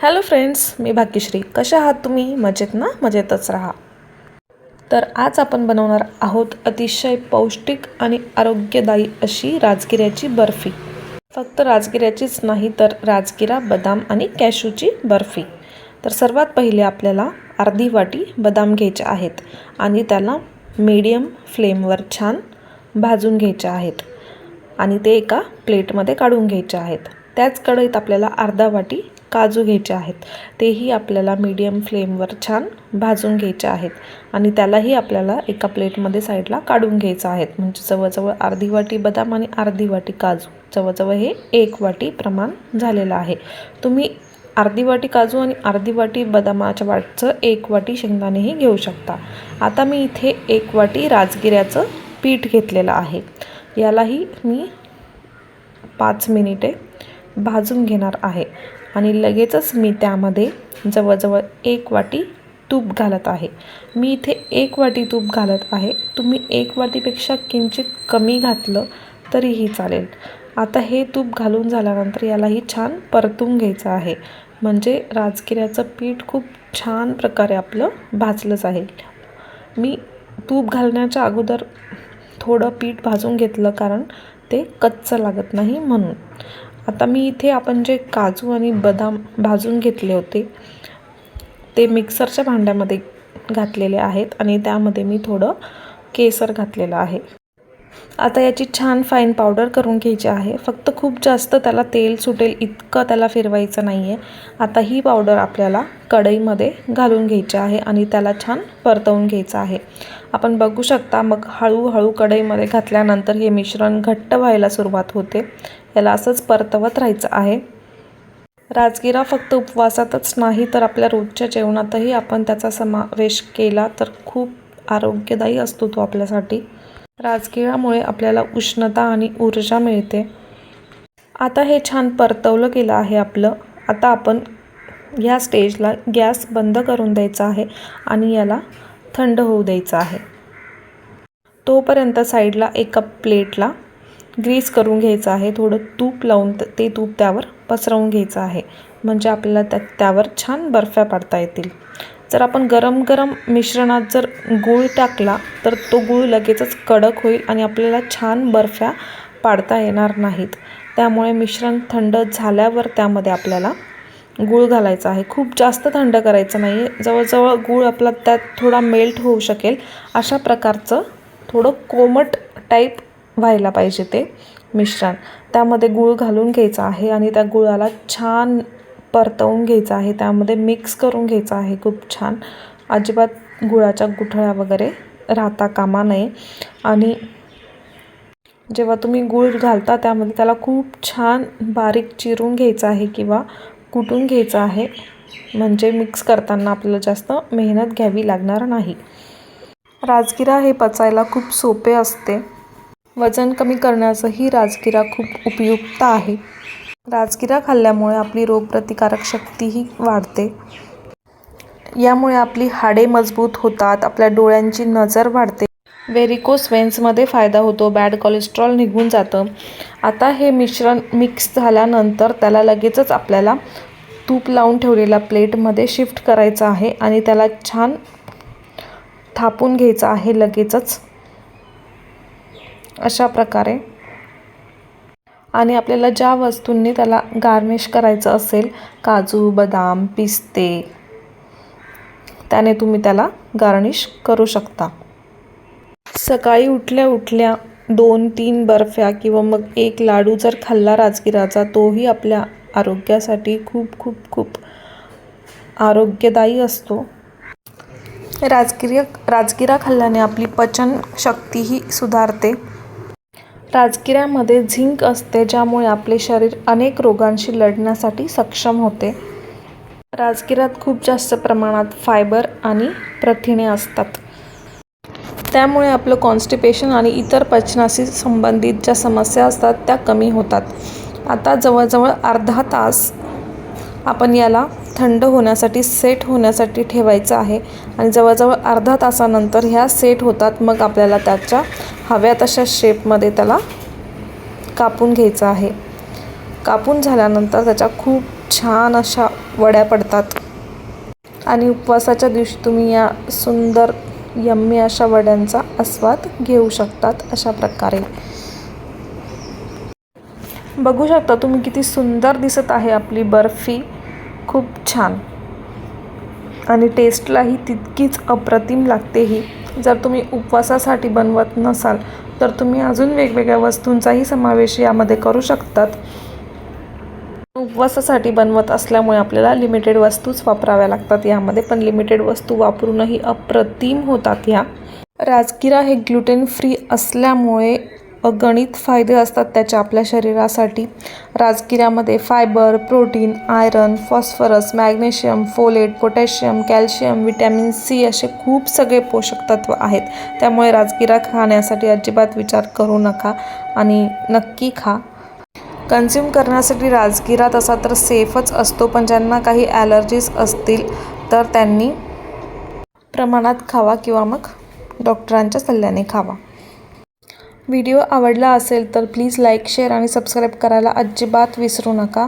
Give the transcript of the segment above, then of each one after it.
Hello friends मी भाग्यश्री. कशा आहात तुम्ही? मजेत ना? मजेतच राहा. तर आज आपण बनवणार आहोत अतिशय पौष्टिक आणि आरोग्यदायी अशी राजगिऱ्याची बर्फी. फक्त राजगिऱ्याचीच नाही तर राजगिरा बदाम आणि कॅशूची बर्फी. तर सर्वात पहिले आपल्याला अर्धी वाटी बदाम घ्यायचे आहेत आणि त्याला मीडियम फ्लेमवर छान भाजून घ्यायचे आहेत आणि ते एका प्लेटमध्ये काढून घ्यायचे आहेत. त्याच कढईत आपल्याला अर्धा वाटी काजू घ्यायचे आहेत. तेही आपल्याला मीडियम फ्लेमवर छान भाजून घ्यायचे आहेत. आणि त्यालाही आपल्याला एका प्लेटमध्ये साईडला काढून घ्यायचं आहेत. म्हणजे जवळजवळ अर्धी वाटी बदाम आणि अर्धी वाटी काजू. जवळजवळ हे एक वाटी प्रमाण झालेलं आहे. तुम्ही अर्धी वाटी काजू आणि अर्धी वाटी बदामाच्या वाटचं एक वाटी शेंगदाणेही घेऊ शकता. आता मी इथे एक वाटी राजगिऱ्याचं पीठ घेतलेलं आहे. यालाही मी पाच मिनिटे भाजून घेणार आहे. आणि लगेचच मी त्यामध्ये जवळजवळ एक वाटी तूप घालत आहे. मी इथे एक वाटी तूप घालत आहे. तुम्ही एक वाटीपेक्षा किंचित कमी घातलं तरीही चालेल. आता हे तूप घालून झाल्यानंतर यालाही छान परतून घ्यायचं आहे. म्हणजे राजगिऱ्याचं पीठ खूप छान प्रकारे आपलं भाजलं जाईल मी तूप घालण्याच्या अगोदर थोडं पीठ भाजून घेतलं कारण ते कच्चं लागत नाही म्हणून. आता मी इथे आपण जे काजू आणि बदाम भाजून घेतले होते ते मिक्सरच्या भांड्यामध्ये घातलेले आहेत आणि त्यामध्ये मी थोडं केसर घातलेलं आहे. आता याची छान फाईन पावडर करून घ्यायची आहे. फक्त खूप जास्त त्याला तेल सुटेल इतकं त्याला फिरवायचं नाही आहे आता ही पावडर आपल्याला कढईमध्ये घालून घ्यायची आहे आणि त्याला छान परतवून घ्यायचं आहे. आपण बघू शकता मग हळूहळू कढईमध्ये घातल्यानंतर हे मिश्रण घट्ट व्हायला सुरुवात होते. याला असंच परतवत राहायचं आहे. राजगिरा फक्त उपवासातच नाही तर आपल्या रोजच्या जेवणातही आपण त्याचा समावेश केला तर खूप आरोग्यदायी असतो तो आपल्यासाठी. राजगिरामुळे आपल्याला उष्णता आणि ऊर्जा मिळते. आता हे छान परतवलं गेलं आहे आपलं. आता आपण ह्या स्टेजला गॅस बंद करून द्यायचा आहे आणि याला थंड होऊ द्यायचं आहे. तोपर्यंत साईडला एका प्लेटला ग्रीस करून घ्यायचं आहे. थोडं तूप लावून ते तूप त्यावर पसरवून घ्यायचं आहे. म्हणजे आपल्याला त्या त्यावर छान बर्फ्या पाडता येतील. जर आपण गरम गरम मिश्रणात जर गूळ टाकला तर तो गूळ लगेचच कडक होईल आणि आपल्याला छान बर्फ्या पाडता येणार नाहीत. त्यामुळे मिश्रण थंड झाल्यावर त्यामध्ये आपल्याला गूळ घालायचा आहे. खूप जास्त थंड करायचं नाही जवळजवळ गूळ आपला त्यात थोडा मेल्ट होऊ शकेल. अशा प्रकारचं थोडं कोमट टाईप व्हायला पाहिजे ते मिश्रण. त्यामध्ये गूळ घालून घ्यायचं आहे आणि त्या गुळाला छान परतवून घ्यायचं आहे. त्यामध्ये मिक्स करून घ्यायचं आहे खूप छान. अजिबात गुळाच्या गुठळ्या वगैरे राहता कामा नये. आणि जेव्हा तुम्ही गूळ घालता त्यामध्ये त्याला खूप छान बारीक चिरून घ्यायचं आहे किंवा कुटून घ्यायचं आहे. म्हणजे मिक्स करताना आपल्याला जास्त मेहनत घ्यावी लागणार नाही. राजगिरा हे पचायला खूप सोपे असते. वजन कमी करण्यासही राजगिरा खूप उपयुक्त आहे. राजगिरा खाल्ल्यामुळे आपली रोगप्रतिकारक शक्तीही वाढते. यामुळे आपली हाडे मजबूत होतात आपल्या डोळ्यांची नजर वाढते. व्हेरिकोस वेन्समध्ये फायदा होतो बॅड कोलेस्ट्रॉल निघून जातं. आता हे मिश्रण मिक्स झाल्यानंतर त्याला लगेचच आपल्याला तूप लावून ठेवलेल्या प्लेटमध्ये शिफ्ट करायचं आहे आणि त्याला छान थापून घ्यायचं आहे लगेचच. अशा प्रकारे. आणि आपल्याला ज्या वस्तूंनी त्याला गार्निश करायचं असेल काजू बदाम पिस्ते त्याने तुम्ही त्याला गार्निश करू शकता. सकाळी उठल्या उठल्या दोन तीन बर्फ्या किंवा मग एक लाडू जर खाल्ला राजगिराचा तोही आपल्या आरोग्यासाठी खूप खूप खूप आरोग्यदायी असतो. राजगिरा राजगिरा खाल्ल्याने आपली पचन शक्तीही सुधारते. राजगिऱ्यामध्ये झिंक असते ज्यामुळे आपले शरीर अनेक रोगांशी लढण्यासाठी सक्षम होते. राजगिऱ्यात खूप जास्त प्रमाणात फायबर आणि प्रथिने असतात. त्यामुळे आपलं कॉन्स्टिपेशन आणि इतर पचनाशी संबंधित ज्या समस्या असतात त्या कमी होतात. आता जवळजवळ अर्धा तास आपण याला थंड होण्यासाठी सेट होण्यासाठी ठेवायचं आहे आणि जवळजवळ अर्धा तासानंतर ह्या सेट होतात मग आपल्याला त्याच्या हव्या तशा शेपमध्ये त्याला कापून घ्यायचं आहे. कापून झाल्यानंतर त्याच्या खूप छान अशा वड्या पडतात. आणि उपवासाच्या दिवशी तुम्ही या सुंदर यम्मी अशा वड्यांचा आस्वाद घेऊ शकतात अशा प्रकारे. बघू शकता तुम्ही किती सुंदर दिसत आहे आपली बर्फी. खूप छान. आणि टेस्टलाही तितकीच अप्रतिम लागते ही. जर तुम्ही उपवासासाठी बनवत नसाल तर तुम्ही अजून वेगवेगळ्या वस्तूंचाही समावेश यामध्ये करू शकतात. उपवासासाठी बनवत असल्यामुळे आपल्याला लिमिटेड वस्तूच वापराव्या लागतात. यामध्ये पण लिमिटेड वस्तू वापरूनही अप्रतिम होतात ह्या. राजगिरा हे ग्लुटेन फ्री असल्यामुळे अगणित फायदे असतात त्याच्या आपल्या शरीरासाठी. राजगिऱ्यामध्ये fibre protein iron phosphorus magnesium folate potassium calcium vitamin C असे खूप सगळे पोषक तत्व आहेत. त्यामुळे राजगिरा खाण्यासाठी अजिबात विचार करू नका आणि नक्की खा. कन्झ्युम करण्यासाठी राजगिरा तसा तर सेफच असतो पण ज्यांना काही ॲलर्जीज असतील तर त्यांनी प्रमाणात खावा किंवा मग डॉक्टरांच्या सल्ल्याने खावा. व्हिडिओ आवडला असेल तर प्लीज लाईक शेअर आणि सबस्क्राईब करायला अजिबात विसरू नका.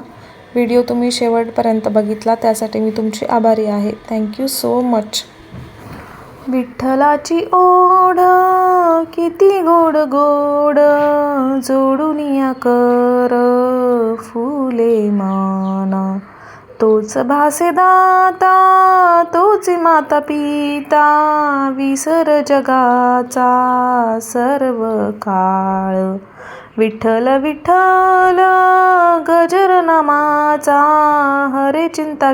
व्हिडिओ तुम्ही शेवटपर्यंत बघितला त्यासाठी मी तुमची आभारी आहे. थँक्यू सो मच विठ्ठलाची ओढ किती गोड गोड जोडून या कर फुले माना. तोच भासे दाता तोच माता पिता विसर जगाचा सर्व काळ विठ्ठल विठ्ठल गजर नामाचा हरे चिंता